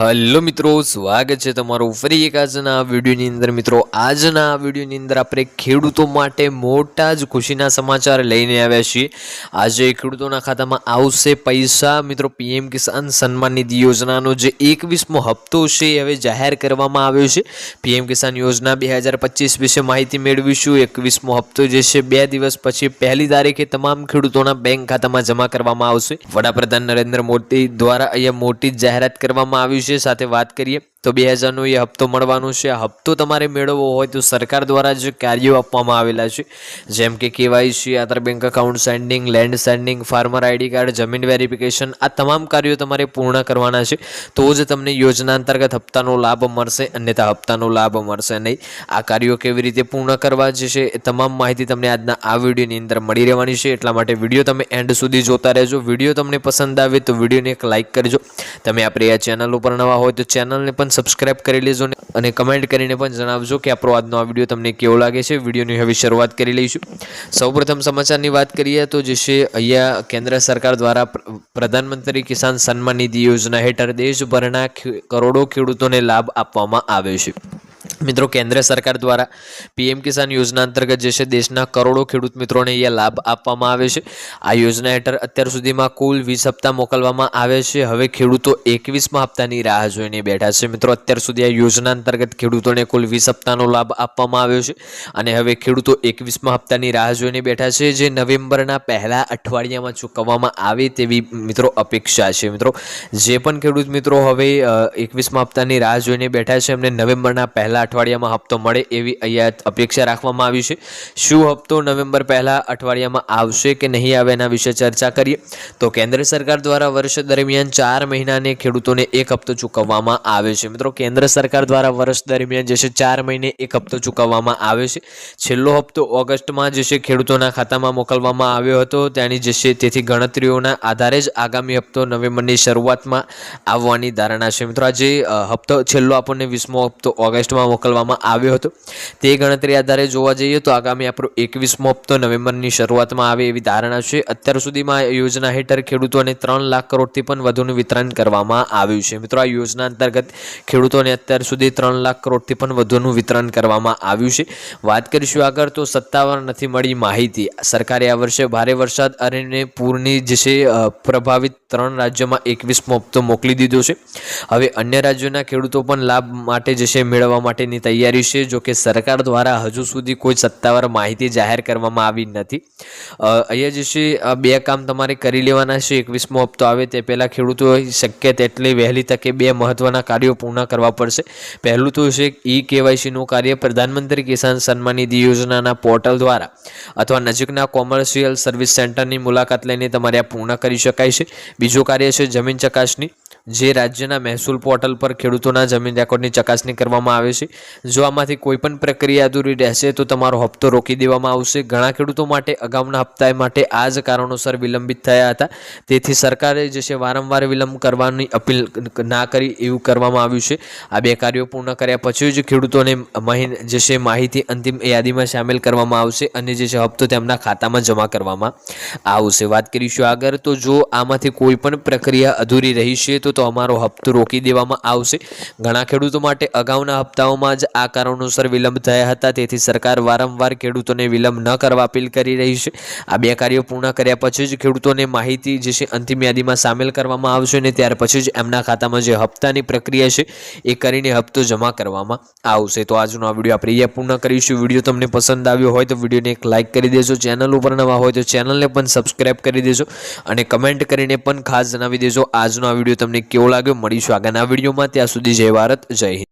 Hello મિત્રો, સ્વાગત છે તમારું ફરી એક આજના વિડીયોની અંદર. મિત્રો, આજના વિડીયોની અંદર આપણે ખેડૂતો માટે મોટા જ ખુશીના સમાચાર લઈને આવ્યા છીએ. આજે ખેડૂતોના ખાતામાં આવશે પૈસા. મિત્રો, પીએમ કિસાન સન્માન નિધિ યોજનાનો જે એકવીસમો હપ્તો છે એ હવે જાહેર કરવામાં આવ્યો છે. પીએમ કિસાન યોજના બે હજાર પચીસ વિશે માહિતી મેળવીશું. એકવીસમો હપ્તો જે છે, બે દિવસ પછી પહેલી તારીખે તમામ ખેડૂતોના બેંક ખાતામાં જમા કરવામાં આવશે. વડાપ્રધાન નરેન્દ્ર મોદી દ્વારા અહીંયા મોટી જાહેરાત કરવામાં આવી છે. સાથે વાત કરીએ. તો બે હજારનો એ હપ્તો મળવાનો છે. આ હપ્તો તમારે મેળવવો હોય તો સરકાર દ્વારા જે કાર્યો આપવામાં આવેલા છે. જેમ કે KYC, Aadhaar bank account seeding, land seeding, farmer ID card, જમીન વેરિફિકેશન, આ તમામ કાર્યો તમારે પૂર્ણ કરવાના છે. તો જ તમને યોજના અંતર્ગત હપ્તાનો લાભ મળશે, અન્યથા હપ્તાનો લાભ મળશે નહીં. આ કાર્યો કેવી રીતે પૂર્ણ કરવા જે છે એ તમામ માહિતી તમને આજના આ વિડીયોની અંદર મળી રહેવાની છે. એટલા માટે વીડિયો તમે એન્ડ સુધી જોતા રહેજો. વીડિયો તમને પસંદ આવે તો વિડીયોને એક લાઇક કરજો. તમે આપણે આ ચેનલ ઉપર નવા હોય તો ચેનલને પણ સબસ્ક્રાઇબ કરી લેજો અને કમેન્ટ કરીને પણ જણાવજો કે આપણો આજનો આ વીડિયો તમને કેવો લાગે છે. વિડીયોની હવે શરૂઆત કરી લઈશું. સૌપ્રથમ સમાચારની વાત કરીએ તો જે છે, અહીંયા કેન્દ્ર સરકાર દ્વારા પ્રધાનમંત્રી કિસાન સન્માન નિધિ યોજના હેઠળ દેશભરના કરોડો ખેડૂતોને લાભ આપવામાં આવે છે. મિત્રો, કેન્દ્ર સરકાર દ્વારા પીએમ કિસાન યોજના અંતર્ગત જે છે દેશના કરોડો ખેડૂત મિત્રોને અહીંયા લાભ આપવામાં આવે છે. આ યોજના હેઠળ અત્યાર સુધીમાં કુલ વીસ હપ્તા મોકલવામાં આવે છે. હવે ખેડૂતો એકવીસમાં હપ્તાની રાહ જોઈને બેઠા છે. મિત્રો, અત્યાર સુધી આ યોજના અંતર્ગત ખેડૂતોને કુલ વીસ હપ્તાનો લાભ આપવામાં આવ્યો છે અને હવે ખેડૂતો એકવીસમાં હપ્તાની રાહ જોઈને બેઠા છે જે નવેમ્બરના પહેલા અઠવાડિયામાં ચૂકવવામાં આવે તેવી, મિત્રો, અપેક્ષા છે. મિત્રો, જે પણ ખેડૂત મિત્રો હવે એકવીસમાં હપ્તાની રાહ જોઈને બેઠા છે, એમને નવેમ્બરના પહેલા અઠવાડિયામાં હપ્તો મળે એવી અહીંયા અપેક્ષા રાખવામાં આવી છે. શું હપ્તો નવેમ્બર પહેલા અઠવાડિયામાં આવશે કે નહીં આવે એના વિશે ચર્ચા કરીએ. તો કેન્દ્ર સરકાર દ્વારા વર્ષ દરમિયાન ચાર મહિનાને ખેડૂતોને એક હપ્તો ચૂકવવામાં આવે છે. મિત્રો, કેન્દ્ર સરકાર દ્વારા વર્ષ દરમિયાન જે છે ચાર મહિને એક હપ્તો ચૂકવવામાં આવે છે. છેલ્લો હપ્તો ઓગસ્ટમાં જે છે ખેડૂતોના ખાતામાં મોકલવામાં આવ્યો હતો. તેની જે છે તેથી ગણતરીઓના આધારે જ આગામી હપ્તો નવેમ્બરની શરૂઆતમાં આવવાની ધારણા છે. મિત્રો, આજે હપ્તો, છેલ્લો આપણને વીસમો હપ્તો ઓગસ્ટમાં મોકલવામાં આવ્યો હતો. તે ગણતરી આધારે જોવા જઈએ તો આગામી આપણો એકવીસમો હપ્તો નવેમ્બરની શરૂઆતમાં આવે એવી ધારણા છે. અત્યાર સુધીમાં આ યોજના હેઠળ ખેડૂતોને ત્રણ લાખ કરોડથી પણ વધુનું વિતરણ કરવામાં આવ્યું છે. મિત્રો, આ યોજના અંતર્ગત ખેડૂતોને અત્યાર સુધી ત્રણ લાખ કરોડથી પણ વધુનું વિતરણ કરવામાં આવ્યું છે. વાત કરીશું આગળ તો સત્તાવાર નથી મળી માહિતી. સરકારે આ વર્ષે ભારે વરસાદ અને પૂરની જે છે પ્રભાવિત ત્રણ રાજ્યોમાં એકવીસમો હપ્તો મોકલી દીધો છે. હવે અન્ય રાજ્યોના ખેડૂતો પણ લાભ માટે જે છે, મેળવવા માટેની તૈયારી છે, જો કે સરકાર દ્વારા હજુ સુધી કોઈ સત્તાવાર માહિતી જાહેર કરવામાં આવી નથી. અહીંયા જે છે બે કામ તમારે કરી લેવાના છે. એકવીસમો હપ્તો આવે તે પહેલાં ખેડૂતો શક્ય તેટલી વહેલી તકે બે મહત્ત્વના કાર્યો પૂર્ણ કરવા પડશે. પહેલું તો છે ઈ કેવાયસીનું કાર્ય પ્રધાનમંત્રી કિસાન સન્માન નિધિ યોજનાના પોર્ટલ દ્વારા અથવા નજીકના કોમર્શિયલ સર્વિસ સેન્ટરની મુલાકાત લઈને તમારે આ પૂર્ણ કરી શકાય છે. બીજું કાર્ય છે, જમીન ચકાસણી. જે રાજ્યના મહેસૂલ પોર્ટલ પર ખેડૂતોના જમીન રેકોર્ડની ચકાસણી કરવામાં આવે છે. જો આમાંથી કોઈ પણ પ્રક્રિયા અધૂરી રહેશે, તો તમારો હપ્તો રોકી દેવામાં આવશે. ઘણા ખેડૂતો માટે અગાઉના હપ્તા માટે આ જ કારણોસર વિલંબિત થયા હતા. તેથી સરકારે જે છે, વારંવાર વિલંબ કરવાની અપીલ ના કરી એવું કરવામાં આવ્યું છે. આ બે કાર્યો પૂર્ણ કર્યા પછી જ ખેડૂતોને જે છે, માહિતી અંતિમ યાદીમાં સામેલ કરવામાં આવશે અને જે છે, હપ્તો તેમના ખાતામાં જમા કરવામાં આવશે. વાત કરીશું આગળ, તો જો આમાંથી કોઈ પણ પ્રક્રિયા અધૂરી રહી છે તો તો અમારો હપ્તો રોકી દેવામાં આવશે. ઘણા ખેડૂતો માટે અગાઉના હપ્તાઓમાં જ આ કારણોસર વિલંબ થયા હતા. તેથી સરકાર વારંવાર ખેડૂતોને વિલંબ ન કરવા અપીલ કરી રહી છે. આ બે કાર્યો પૂર્ણ કર્યા પછી જ ખેડૂતોને માહિતી જે છે અંતિમ યાદીમાં સામેલ કરવામાં આવશે અને ત્યાર પછી જ એમના ખાતામાં જે હપ્તાની પ્રક્રિયા છે એ કરીને હપ્તો જમા કરવામાં આવશે. તો આજનો આ વીડિયો આપણે અહીંયા પૂર્ણ કરીશું. વીડિયો તમને પસંદ આવ્યો હોય તો વિડીયોને એક લાઇક કરી દેજો. ચેનલ ઉપર નવા હોય તો ચેનલને પણ સબસ્ક્રાઇબ કરી દેજો અને કમેન્ટ કરીને પણ ખાસ જણાવી દેજો. આજનો આ વીડિયો તમને કેવો લાગ્યો મળીશું આગળના વિડીયોમાં. ત્યાં સુધી જય ભારત જય હિન્દ.